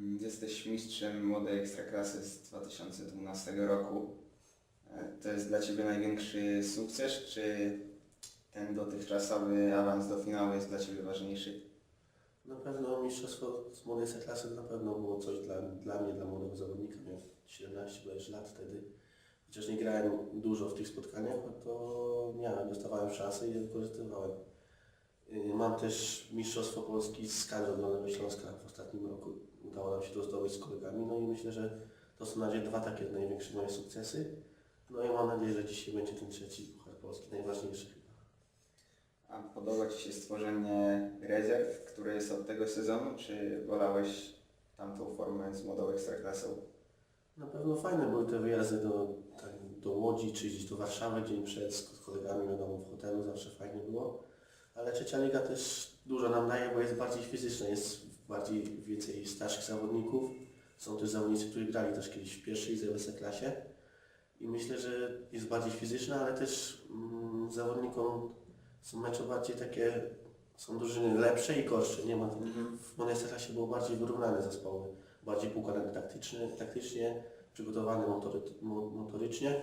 Jesteś mistrzem młodej ekstraklasy z 2012 roku. E, To jest dla Ciebie największy sukces, czy ten dotychczasowy awans do finału jest dla Ciebie ważniejszy? Na pewno mistrzostwo z młodej klasy na pewno było coś dla, dla mnie, dla młodego zawodnika. Miałem 17 bodajże lat wtedy. Chociaż nie grałem dużo w tych spotkaniach, no to miałem, dostawałem szanse i je wykorzystywałem. Yy, Mam też Mistrzostwo Polski z kadrą Dolnego Śląska w ostatnim roku. Udało nam się to zdobyć z kolegami, no i myślę, że to są na razie dwa takie największe moje sukcesy. No i mam nadzieję, że dzisiaj będzie ten trzeci Puchar Polski, najważniejszy chyba. A podoba Ci się stworzenie rezerw, które jest od tego sezonu, czy wolałeś tamtą formę z młodą ekstraklasą? Na pewno fajne były te wyjazdy do, tak, do Łodzi czy gdzieś do Warszawy dzień przed z kolegami wiadomo w hotelu, zawsze fajnie było. Ale trzecia liga też dużo nam daje, bo jest bardziej fizyczna, jest bardziej więcej starszych zawodników. Są też zawodnicy, którzy grali też kiedyś w pierwszej i w klasie. I myślę, że jest bardziej fizyczna, ale też mm, zawodnikom są mecze bardziej takie, są drużyny lepsze i gorsze. Nie ma, w Monesa klasie było bardziej wyrównane zespoły bardziej poukładany taktyczny, taktycznie, przygotowany motory, mo- motorycznie,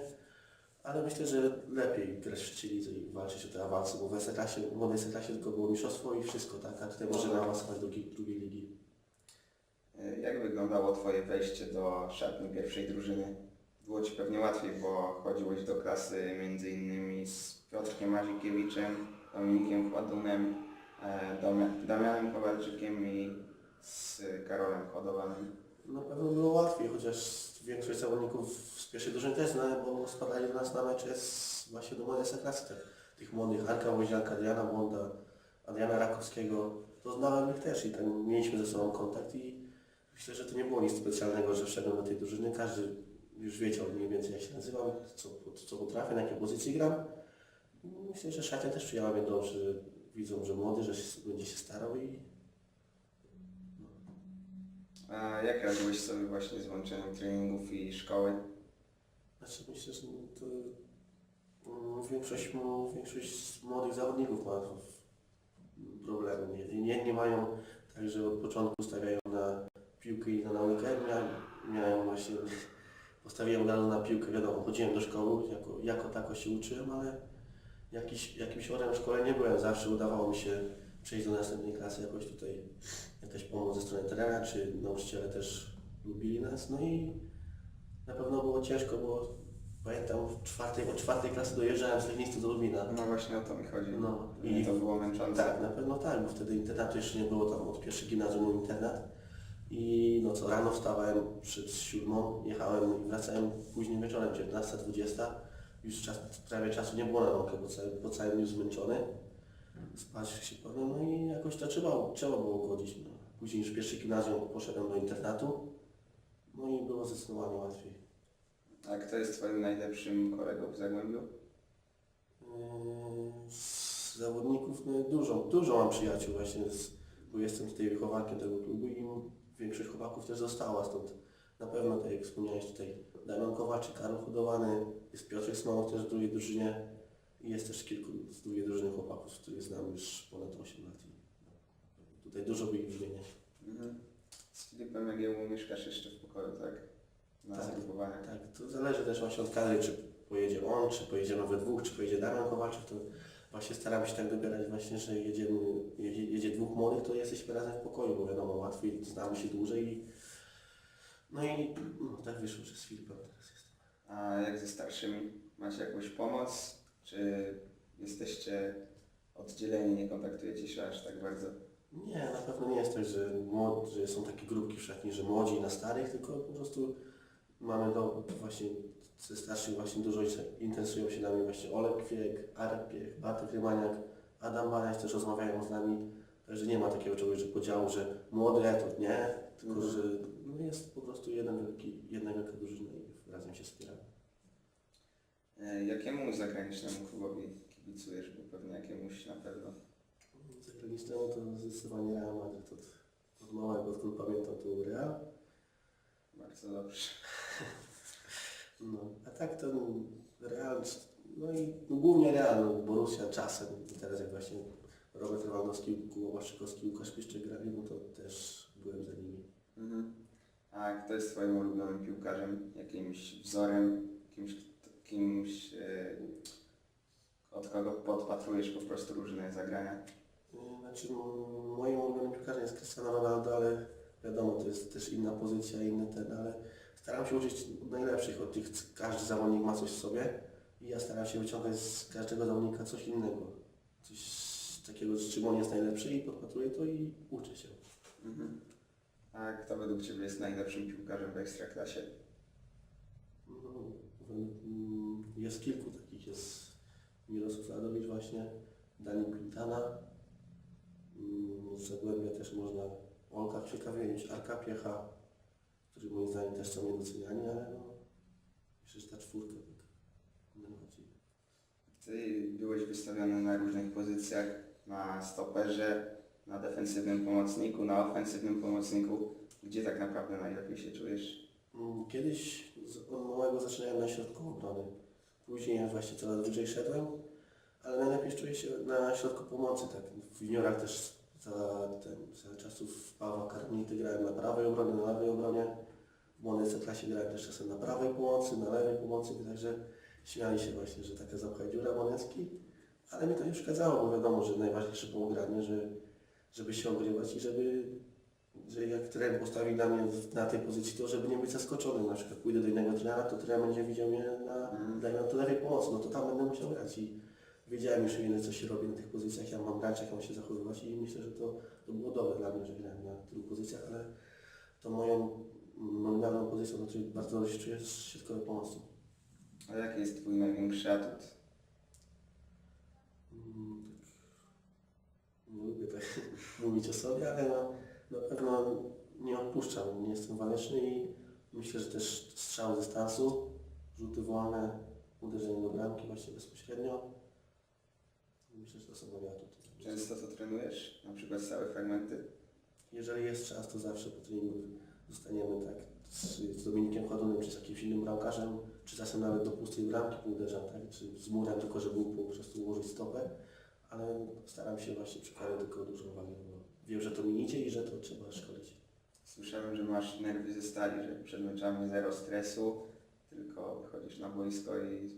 ale myślę, że lepiej grać w i walczyć o te awanse, bo w Ekstraklasie, w młodej Ekstraklasie tylko było mistrzostwo i wszystko, tak, a tutaj możemy awansować do drugiej, ligi. E, Jak wyglądało Twoje wejście do szatni pierwszej drużyny? Było Ci pewnie łatwiej, bo chodziłeś do klasy między innymi z Piotrkiem Mazikiewiczem, Dominikiem Kładunem, e, Dami- Damianem Kowalczykiem i z Karolem Hodowanym. Na pewno było łatwiej, chociaż większość zawodników drużyny też znałem, bo spadali do nas na mecze z, właśnie do młodej tak, tych młodych, Arka Łozianka, Adriana Błąda, Adriana Rakowskiego, to znałem ich też i tam mieliśmy ze sobą kontakt i myślę, że to nie było nic specjalnego, że wszedłem do tej drużyny, każdy już wiedział mniej więcej jak się nazywam, co, co potrafię, na jakiej pozycji gram. Myślę, że Szacia też przyjęła mnie dobrze, widzą, że młody, że się, będzie się starał i A jak radziłeś sobie właśnie z łączeniem treningów i szkoły? Znaczy myślę, że to mm, większość, większość młodych zawodników ma problemy. Jedni jedni mają tak, że od początku stawiają na piłkę i na naukę. Miałem, miałem właśnie, postawiłem od razu na piłkę, wiadomo, chodziłem do szkoły, jako, jako tako się uczyłem, ale jakiś, jakimś orem w szkole nie byłem. Zawsze udawało mi się przejść do następnej klasy, jakoś tutaj jakaś pomoc ze strony trenera, czy nauczyciele też lubili nas. No i na pewno było ciężko, bo pamiętam w czwartej, od czwartej klasy dojeżdżałem z Legnisty do Lubina. No właśnie o to mi chodzi. No I to było męczące. tak, na pewno tak, bo wtedy internatu jeszcze nie było tam od pierwszej gimnazjum był internat. I no co, rano wstawałem przed siódmą, jechałem i wracałem późnym wieczorem, 19, 20. Już czas, prawie czasu nie było na naukę, bo cały, po całym dniu zmęczony. Spać się powiem, no i jakoś to trzeba, trzeba było godzić. No. Później już w pierwszej gimnazjum poszedłem do internatu. No i było zdecydowanie łatwiej. A kto jest Twoim najlepszym kolegą w Zagłębiu? Yy, Z zawodników no, dużo, dużo mam przyjaciół właśnie, z, bo jestem tutaj wychowankiem tego klubu i większość chłopaków też została stąd. Na pewno, tak jak wspomniałeś tutaj, Damian Kowaczyk, Karol Hodowany, jest Piotrek Smałoch też w drugiej drużynie jest też kilku z drugiej drużyny chłopaków, których znam już ponad 8 lat. I tutaj dużo by ich wymieniać. Mhm. Z Filipem Jagiełą mieszkasz jeszcze w pokoju, tak? Na Tak. Tak, to zależy też właśnie od kadry, czy pojedzie on, czy pojedziemy we dwóch, czy pojedzie Damian Kowalczyk, to właśnie staramy się tak dobierać właśnie, że jedziemy, jedzie, jedzie dwóch młodych, to jesteśmy razem w pokoju, bo wiadomo, łatwiej, znamy się dłużej i no i no, tak wyszło, że z Filipem teraz jestem. A jak ze starszymi? Macie jakąś pomoc? Czy jesteście oddzieleni, nie kontaktujecie się aż tak bardzo? Nie, na pewno nie jest tak, że, młod, że są takie grupki w szatni, że młodzi na starych, tylko po prostu mamy do właśnie ze starszych właśnie dużo interesują się nami właśnie Olek Kwiek, Arek Bartek Rymaniak, Adam Baniak też rozmawiają z nami, także nie ma takiego czegoś, że podziału, że młody to nie, tylko Mhm. że no jest po prostu jeden wielki, jedna wielka drużyna i razem się wspieramy. Jakiemu zagranicznemu klubowi kibicujesz? Bo pewnie jakiemuś na pewno. Zagranicznemu to zdecydowanie Real Madryt od, od małego, odkąd pamiętam to był Real. Bardzo dobrze. No, a tak to Real, no i no głównie Real, no, Borussia czasem, I teraz jak właśnie Robert Lewandowski, Kuba Waszczykowski, Łukasz Piszczek grali, no to też byłem za nimi. Mhm. A kto jest Twoim ulubionym piłkarzem? Jakimś wzorem? Kimś, kimś e, od kogo podpatrujesz po prostu różne zagrania? Y, Znaczy moim ulubionym piłkarzem jest Cristiano Ronaldo, ale wiadomo, to jest też inna pozycja, inny ten, ale staram się uczyć najlepszych od tych, każdy zawodnik ma coś w sobie i ja staram się wyciągać z każdego zawodnika coś innego, coś takiego, z czym on jest najlepszy i podpatruję to i uczę się. Mhm. A kto według Ciebie jest najlepszym piłkarzem w Ekstraklasie? No, Jest kilku takich, jest Mirosław Radowicz właśnie, Daniel Quintana, mm, z Zagłębia też można Olka Ciekawienić, Arka Piecha, którzy moim zdaniem też są niedoceniani, ale no, myślę, że ta czwórka tak najbardziej. Ty byłeś wystawiony na różnych pozycjach, na stoperze, na defensywnym pomocniku, na ofensywnym pomocniku. Gdzie tak naprawdę najlepiej się czujesz? Mm, Kiedyś od małego zaczynałem na środku obrony, później właśnie coraz wyżej szedłem, ale najlepiej czuję się na środku pomocy, tak. W juniorach też za, ten, za czasów Pawła Karnity grałem na prawej obronie, na lewej obronie. W młodej klasie grałem też czasem na prawej pomocy, na lewej pomocy, także śmiali się właśnie, że taka zapchaj dziura Monecki, ale mi to nie przeszkadzało, bo wiadomo, że najważniejsze było granie, że, żeby się ogrywać i żeby, że jak trener postawi na mnie na tej pozycji, to żeby nie być zaskoczonym, na przykład pójdę do innego trenera, to trener będzie widział mnie na, dajmy na to lewej pomocy, no to tam będę musiał grać i wiedziałem już ile co się robi na tych pozycjach, jak mam grać, jak mam się zachowywać i myślę, że to, to było dobre dla mnie, że grałem na tylu pozycjach, ale to moją nominalną pozycją, na której bardzo dobrze się czuję, jest środkowy pomocnik. A jaki jest Twój największy atut? Mm, tak, lubię tak mówić o sobie, ale no, na pewno nie odpuszczam, nie jestem waleczny i myślę, że też strzały z dystansu, rzuty wolne, uderzenie do bramki właśnie bezpośrednio. Myślę, że to są moje atuty. Często to trenujesz? Na przykład stałe fragmenty? Jeżeli jest czas, to zawsze po treningu zostaniemy tak z, z Dominikiem Chodonem, czy z jakimś innym bramkarzem, czy czasem nawet do pustej bramki uderzam, tak? czy z murem, tylko żeby po prostu ułożyć stopę, ale staram się właśnie przykładać tylko dużą wagę, wiem, że to mi idzie i że to trzeba szkolić. Słyszałem, że masz nerwy ze stali, że przed meczami zero stresu, tylko wychodzisz na boisko i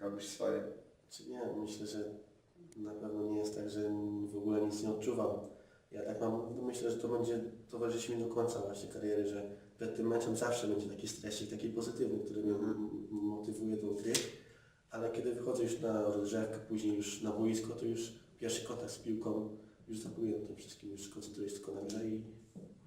robisz swoje. Czy nie, myślę, że na pewno nie jest tak, że w ogóle nic nie odczuwam. Ja tak mam, myślę, że to będzie towarzyszyć mi do końca właśnie kariery, że przed tym meczem zawsze będzie taki stresik, taki pozytywny, który mnie m- motywuje do gry, ale kiedy wychodzę już na rozgrzewkę, później już na boisko, to już pierwszy kontakt z piłką, już zapominam o tym wszystkim, już koncentruję się tylko na grze i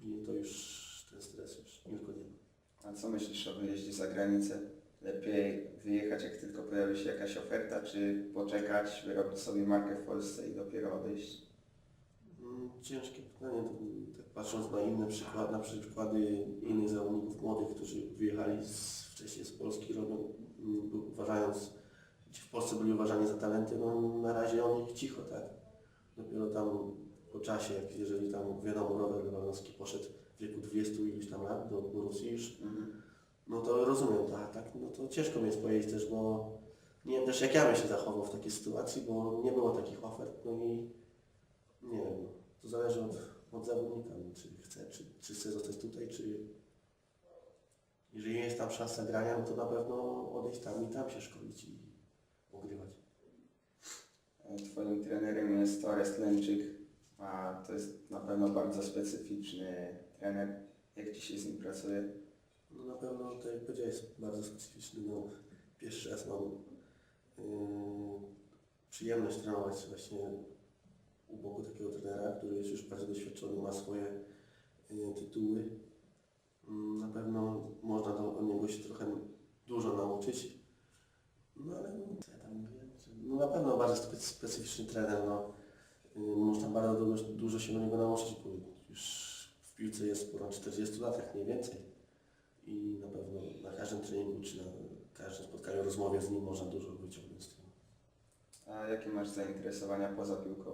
później to już ten stres już, już go nie ma. A co myślisz o wyjeździe za granicę? Lepiej wyjechać, jak tylko pojawi się jakaś oferta, czy poczekać, wyrobić sobie markę w Polsce i dopiero odejść? Mm, Ciężkie pytanie, to, tak patrząc na inne przykłady, na przykłady innych zawodników młodych, którzy wyjechali z, wcześniej z Polski, robią, mm, uważając, w Polsce byli uważani za talenty, no na razie o nich cicho, tak? Dopiero tam po czasie, jak jeżeli tam wiadomo, Robert Lewandowski poszedł w wieku 20 iluś tam lat do Borussii już, Mhm. no to rozumiem, tak, tak, no to ciężko mi jest powiedzieć też, bo nie wiem też jak ja bym się zachował w takiej sytuacji, bo nie było takich ofert, no i nie wiem, no, to zależy od, od zawodnika, no, czy chce, czy, czy chce zostać tutaj, czy jeżeli jest tam szansa grania, no to na pewno odejść tam i tam się szkolić i ogrywać. Twoim trenerem jest Torres Lęczyk, a to jest na pewno bardzo specyficzny trener. Jak się z nim pracuje? No na pewno, tak jak powiedziałeś, jest bardzo specyficzny. No, pierwszy raz mam yy, przyjemność trenować właśnie u boku takiego trenera, który jest już bardzo doświadczony, ma swoje yy, tytuły. Mm, Na pewno można do, od niego się trochę dużo nauczyć. No ale no, co ja tam mówię? że- No na pewno bardzo specy, specyficzny trener. No. Yy, można bardzo dużo, dużo się do niego nauczyć, bo już w piłce jest ponad 40 latach mniej więcej i na pewno na każdym treningu czy na każdym spotkaniu, rozmowie z nim można dużo wyciągnąć z tego. A jakie masz zainteresowania poza piłką?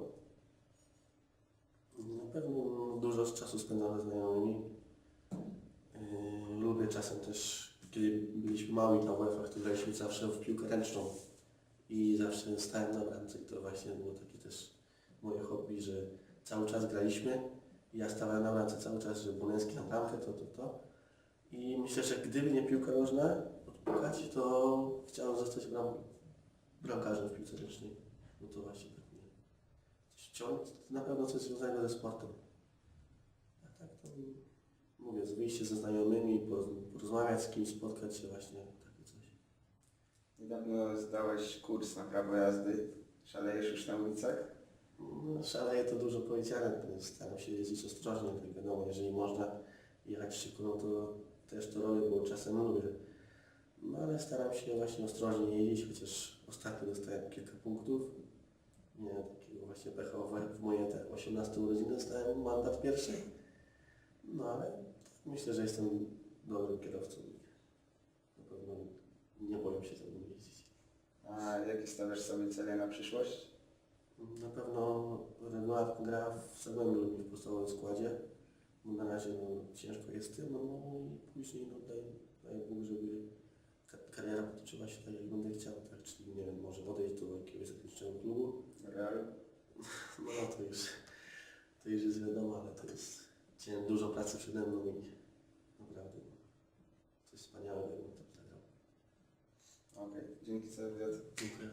Na pewno dużo czasu spędzam ze znajomymi. Yy, lubię czasem też, kiedy byliśmy małymi na UEFA, to graliśmy zawsze w piłkę ręczną i zawsze stałem na bramce i to właśnie było takie też moje hobby, że cały czas graliśmy ja stałem na bramce cały czas, że Boleński na bramkę, to, to, to. I myślę, że gdyby nie piłka nożna odpukać, to chciałem zostać bram, bramkarzem w piłce ręcznej. No to właśnie tak nie. Na pewno coś związanego ze sportem. A tak to mówię, wyjście ze znajomymi, poroz- porozmawiać z kimś, spotkać się właśnie. Niedawno zdałeś kurs na prawo jazdy. Szalejesz już na ulicach? No, szaleje to dużo powiedziane, staram się jeździć ostrożnie, tak wiadomo, jeżeli można jechać szybko, no to też to robię, bo czasem lubię. No ale staram się właśnie ostrożnie jeździć, chociaż ostatnio dostałem kilka punktów. Nie takiego właśnie pecha w- moje te 18 urodziny dostałem mandat pierwszy. No ale myślę, że jestem dobrym kierowcą na pewno nie boję się mną jeździć. A jakie stawiasz sobie cele na przyszłość? Na pewno Renoir gra w Zagłębiu Lubin w podstawowym składzie. No na razie no, ciężko jest tym, no, no i później no, daj, daj Bóg, żeby ka- kariera potoczyła się tak jak będę chciał, tak? Czyli nie wiem, może odejść do jakiegoś zagranicznego klubu. Real? No to już, to już jest wiadomo, ale to jest cię- dużo pracy przede mną i naprawdę no, coś wspaniałego tam zagrał. Okej, dzięki za wywiad. Dziękuję.